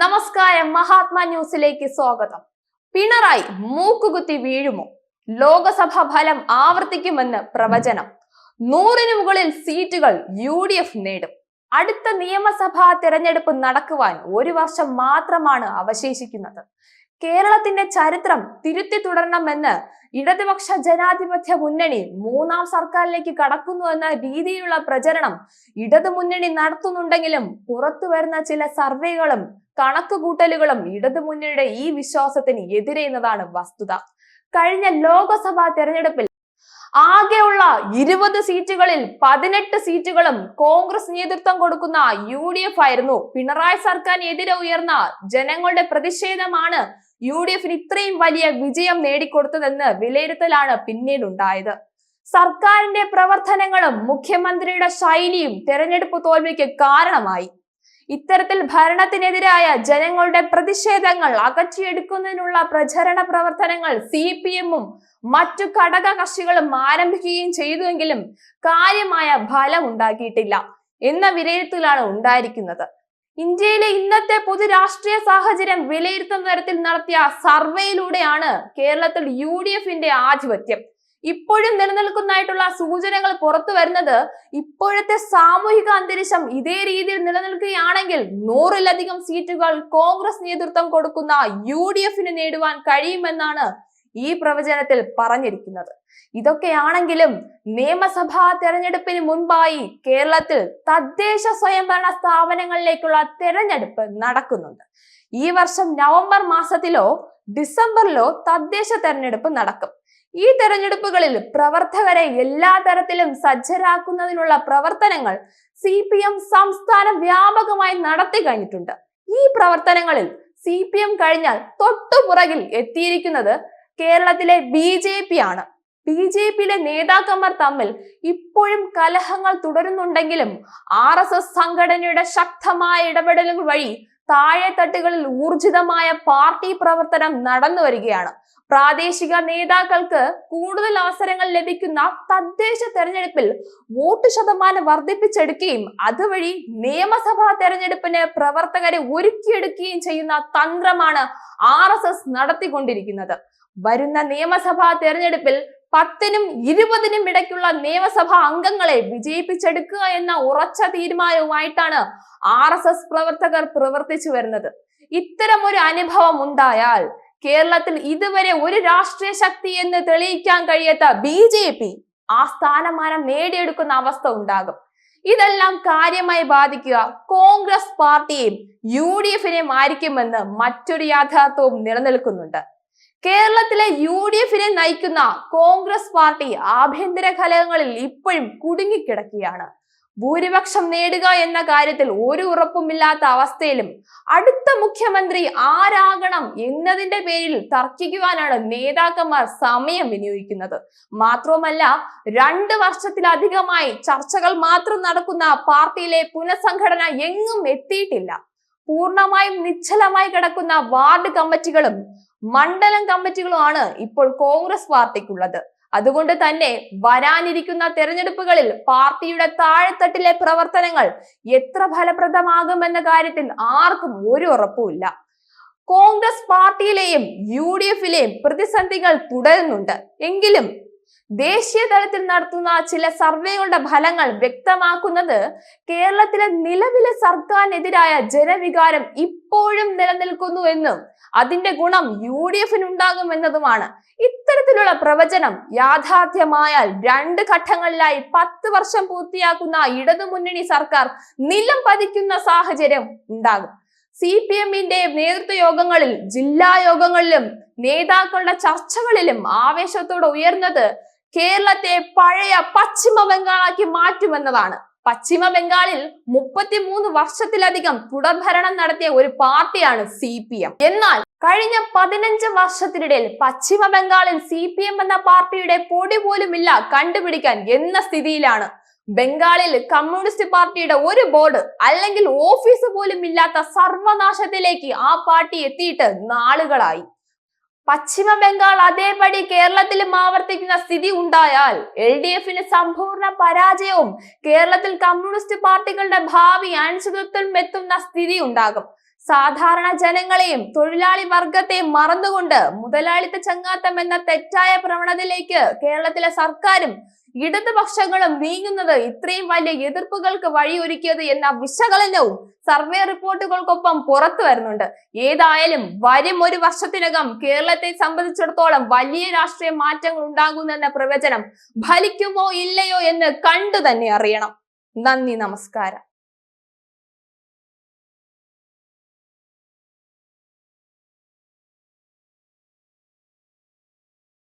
നമസ്കാരം. മഹാത്മാ ന്യൂസിലേക്ക് സ്വാഗതം. പിണറായി മൂക്കുകുത്തി വീഴുമോ? ലോകസഭ ഫലം ആവർത്തിക്കുമെന്ന് പ്രവചനം. നൂറിന് മുകളിൽ സീറ്റുകൾ യു ഡി എഫ് നേടും. അടുത്ത നിയമസഭാ തിരഞ്ഞെടുപ്പ് നടക്കുവാൻ ഒരു വർഷം മാത്രമാണ് അവശേഷിക്കുന്നത്. കേരളത്തിന്റെ ചരിത്രം തിരുത്തി തുടരണമെന്ന് ഇടതുപക്ഷ ജനാധിപത്യ മുന്നണി മൂന്നാം സർക്കാരിലേക്ക് കടക്കുന്നു എന്ന രീതിയിലുള്ള പ്രചരണം ഇടതു മുന്നണി നടത്തുന്നുണ്ടെങ്കിലും പുറത്തു വരുന്ന ചില സർവേകളും കണക്കുകൂട്ടലുകളും ഇടതുമുന്നണിയുടെ ഈ വിശ്വാസത്തിന് എതിരെയെന്നതാണ് വസ്തുത. കഴിഞ്ഞ ലോകസഭാ തെരഞ്ഞെടുപ്പിൽ ആകെയുള്ള ഇരുപത് സീറ്റുകളിൽ പതിനെട്ട് സീറ്റുകളും കോൺഗ്രസ് നേതൃത്വം കൊടുക്കുന്ന യു ആയിരുന്നു. പിണറായി സർക്കാരിനെതിരെ ഉയർന്ന ജനങ്ങളുടെ പ്രതിഷേധമാണ് യു ഡി എഫിന് ഇത്രയും വലിയ വിജയം നേടിക്കൊടുത്തതെന്ന് വിലയിരുത്തലാണ് പിന്നീട് ഉണ്ടായത് സർക്കാരിന്റെ പ്രവർത്തനങ്ങളും മുഖ്യമന്ത്രിയുടെ ശൈലിയും തെരഞ്ഞെടുപ്പ് തോൽവിക്ക് കാരണമായി. ഇത്തരത്തിൽ ഭരണത്തിനെതിരായ ജനങ്ങളുടെ പ്രതിഷേധങ്ങൾ അകറ്റിയെടുക്കുന്നതിനുള്ള പ്രചരണ പ്രവർത്തനങ്ങൾ സി പി എമ്മും മറ്റു ഘടക കക്ഷികളും ആരംഭിക്കുകയും ചെയ്തുവെങ്കിലും കാര്യമായ ഫലം ഉണ്ടാക്കിയിട്ടില്ല എന്ന വിലയിരുത്തലാണ് ഉണ്ടായിരിക്കുന്നത്. ഇന്ത്യയിലെ ഇന്നത്തെ പൊതു രാഷ്ട്രീയ സാഹചര്യം വിലയിരുത്തുന്ന തരത്തിൽ നടത്തിയ സർവേയിലൂടെയാണ് കേരളത്തിൽ യു ഡി എഫിന്റെ ആധിപത്യം. ഇപ്പോഴും നിലനിൽക്കുന്നതായിട്ടുള്ള സൂചനകൾ പുറത്തു വരുന്നത് ഇപ്പോഴത്തെ സാമൂഹിക അന്തരീക്ഷം ഇതേ രീതിയിൽ നിലനിൽക്കുകയാണെങ്കിൽ നൂറിലധികം സീറ്റുകൾ കോൺഗ്രസ് നേതൃത്വം കൊടുക്കുന്ന യു നേടുവാൻ കഴിയുമെന്നാണ് ഈ പ്രവചനത്തിൽ പറഞ്ഞിരിക്കുന്നത്. ഇതൊക്കെയാണെങ്കിലും നിയമസഭാ തെരഞ്ഞെടുപ്പിന് മുൻപായി കേരളത്തിൽ തദ്ദേശ സ്വയംഭരണ സ്ഥാപനങ്ങളിലേക്കുള്ള തെരഞ്ഞെടുപ്പ് നടക്കുന്നുണ്ട്. ഈ വർഷം നവംബർ മാസത്തിലോ ഡിസംബറിലോ തദ്ദേശ തെരഞ്ഞെടുപ്പ് നടക്കും. ഈ തെരഞ്ഞെടുപ്പുകളിൽ പ്രവർത്തകരെ എല്ലാ തരത്തിലും സജ്ജരാക്കുന്നതിനുള്ള പ്രവർത്തനങ്ങൾ സി പി എം സംസ്ഥാന വ്യാപകമായി നടത്തി കഴിഞ്ഞിട്ടുണ്ട്. ഈ പ്രവർത്തനങ്ങളിൽ സി പി എം കഴിഞ്ഞാൽ തൊട്ടുപുറകിൽ എത്തിയിരിക്കുന്നത് കേരളത്തിലെ ബി ജെ പി ആണ്. ബി ജെ പിയിലെ നേതാക്കന്മാർ തമ്മിൽ ഇപ്പോഴും കലഹങ്ങൾ തുടരുന്നുണ്ടെങ്കിലും ആർ എസ് എസ് സംഘടനയുടെ ശക്തമായ ഇടപെടലുകൾ വഴി താഴെത്തട്ടുകളിൽ ഊർജിതമായ പാർട്ടി പ്രവർത്തനം നടന്നു വരികയാണ്. പ്രാദേശിക നേതാക്കൾക്ക് കൂടുതൽ അവസരങ്ങൾ ലഭിക്കുന്ന തദ്ദേശ തെരഞ്ഞെടുപ്പിൽ വോട്ട് ശതമാനം വർദ്ധിപ്പിച്ചെടുക്കുകയും അതുവഴി നിയമസഭാ തെരഞ്ഞെടുപ്പിന് പ്രവർത്തകരെ ഒരുക്കിയെടുക്കുകയും ചെയ്യുന്ന തന്ത്രമാണ് ആർ നടത്തിക്കൊണ്ടിരിക്കുന്നത്. വരുന്ന നിയമസഭാ തെരഞ്ഞെടുപ്പിൽ പത്തിനും ഇരുപതിനും ഇടയ്ക്കുള്ള നിയമസഭാ അംഗങ്ങളെ വിജയിപ്പിച്ചെടുക്കുക എന്ന ഉറച്ച തീരുമാനവുമായിട്ടാണ് ആർ എസ് എസ് പ്രവർത്തകർ പ്രവർത്തിച്ചു വരുന്നത്. ഇത്തരം ഒരു അനുഭവം ഉണ്ടായാൽ കേരളത്തിൽ ഇതുവരെ ഒരു രാഷ്ട്രീയ ശക്തി എന്ന് തെളിയിക്കാൻ കഴിയാത്ത ബി ജെ പി ആ സ്ഥാനമാനം നേടിയെടുക്കുന്ന അവസ്ഥ ഉണ്ടാകും. ഇതെല്ലാം കാര്യമായി ബാധിക്കുക കോൺഗ്രസ് പാർട്ടിയെയും യു ഡി എഫിനെയും ആയിരിക്കുമെന്ന് മറ്റൊരു യാഥാർത്ഥ്യവും നിലനിൽക്കുന്നുണ്ട്. കേരളത്തിലെ യു ഡി എഫിനെ നയിക്കുന്ന കോൺഗ്രസ് പാർട്ടി ആഭ്യന്തര കലഹങ്ങളിൽ ഇപ്പോഴും കുടുങ്ങിക്കിടക്കുകയാണ്. ഭൂരിപക്ഷം നേടുക എന്ന കാര്യത്തിൽ ഒരു ഉറപ്പുമില്ലാത്ത അവസ്ഥയിലും അടുത്ത മുഖ്യമന്ത്രി ആരാകണം എന്നതിന്റെ പേരിൽ തർക്കിക്കുവാനാണ് നേതാക്കന്മാർ സമയം വിനിയോഗിക്കുന്നത്. മാത്രവുമല്ല രണ്ട് വർഷത്തിലധികമായി ചർച്ചകൾ മാത്രം നടക്കുന്ന പാർട്ടിയിലെ പുനഃസംഘടന എങ്ങും എത്തിയിട്ടില്ല. പൂർണമായും നിശ്ചലമായി കിടക്കുന്ന വാർഡ് കമ്മിറ്റികളും മണ്ഡലം കമ്മിറ്റികളുമാണ് ഇപ്പോൾ കോൺഗ്രസ് പാർട്ടിക്കുള്ളത്. അതുകൊണ്ട് തന്നെ വരാനിരിക്കുന്ന തെരഞ്ഞെടുപ്പുകളിൽ പാർട്ടിയുടെ താഴെത്തട്ടിലെ പ്രവർത്തനങ്ങൾ എത്ര ഫലപ്രദമാകുമെന്ന കാര്യത്തിൽ ആർക്കും ഒരു ഉറപ്പുമില്ല. കോൺഗ്രസ് പാർട്ടിയിലെയും യു ഡി എഫിലെയും പ്രതിസന്ധികൾ തുടരുന്നുണ്ട്. എങ്കിലും ദേശീയ തലത്തിൽ നടത്തുന്ന ചില സർവേകളുടെ ഫലങ്ങൾ വ്യക്തമാക്കുന്നത് കേരളത്തിലെ നിലവിലെ സർക്കാരിനെതിരായ ജനവികാരം ഇപ്പോഴും നിലനിൽക്കുന്നു എന്നും അതിന്റെ ഗുണം യു ഡി എഫിന് ഉണ്ടാകുമെന്നതുമാണ് ഇത്തരത്തിലുള്ള പ്രവചനം യാഥാർത്ഥ്യമായാൽ രണ്ട് ഘട്ടങ്ങളിലായി പത്ത് വർഷം പൂർത്തിയാക്കുന്ന ഇടതുമുന്നണി സർക്കാർ നിലം പതിക്കുന്ന സാഹചര്യം ഉണ്ടാകും. സി പി എമ്മിന്റെ നേതൃത്വ യോഗങ്ങളിൽ ജില്ലാ യോഗങ്ങളിലും നേതാക്കളുടെ ചർച്ചകളിലും ആവേശത്തോടെ ഉയർന്നത് കേരളത്തെ പഴയ പശ്ചിമ ബംഗാളാക്കി മാറ്റുമെന്നതാണ്. പശ്ചിമ ബംഗാളിൽ മുപ്പത്തിമൂന്ന് വർഷത്തിലധികം തുടർഭരണം നടത്തിയ ഒരു പാർട്ടിയാണ് സി പി എം. എന്നാൽ കഴിഞ്ഞ പതിനഞ്ച് വർഷത്തിനിടയിൽ പശ്ചിമ ബംഗാളിൽ സി പി എം എന്ന പാർട്ടിയുടെ പൊടി പോലുമില്ല കണ്ടുപിടിക്കാൻ എന്ന സ്ഥിതിയിലാണ് ബംഗാളിൽ കമ്മ്യൂണിസ്റ്റ് പാർട്ടിയുടെ ഒരു ബോർഡ് അല്ലെങ്കിൽ ഓഫീസ് പോലും ഇല്ലാത്ത സർവനാശത്തിലേക്ക് ആ പാർട്ടി എത്തിയിട്ട് നാളുകളായി. പശ്ചിമ ബംഗാൾ അതേപടി കേരളത്തിലും ആവർത്തിക്കുന്ന സ്ഥിതി ഉണ്ടായാൽ എൽ ഡി എഫിന് സമ്പൂർണ പരാജയവും കേരളത്തിൽ കമ്മ്യൂണിസ്റ്റ് പാർട്ടികളുടെ ഭാവി അനിശ്ചിതത്വം എത്തുന്ന സ്ഥിതി ഉണ്ടാകും. സാധാരണ ജനങ്ങളെയും തൊഴിലാളി വർഗത്തെയും മറന്നുകൊണ്ട് മുതലാളിത്ത ചങ്ങാത്തം എന്ന തെറ്റായ പ്രവണതയിലേക്ക് കേരളത്തിലെ സർക്കാരും ഇടതുപക്ഷങ്ങളും നീങ്ങുന്നത് ഇത്രയും വലിയ എതിർപ്പുകൾക്ക് വഴിയൊരുക്കിയത് എന്ന വിശകലനവും സർവേ റിപ്പോർട്ടുകൾക്കൊപ്പം പുറത്തു വരുന്നുണ്ട്. ഏതായാലും വരും ഒരു വർഷത്തിനകം കേരളത്തെ സംബന്ധിച്ചിടത്തോളം വലിയ രാഷ്ട്രീയ മാറ്റങ്ങൾ ഉണ്ടാകുന്നെന്ന പ്രവചനം ഫലിക്കുമോ ഇല്ലയോ എന്ന് കണ്ടു തന്നെ അറിയണം. നന്ദി നമസ്കാരം.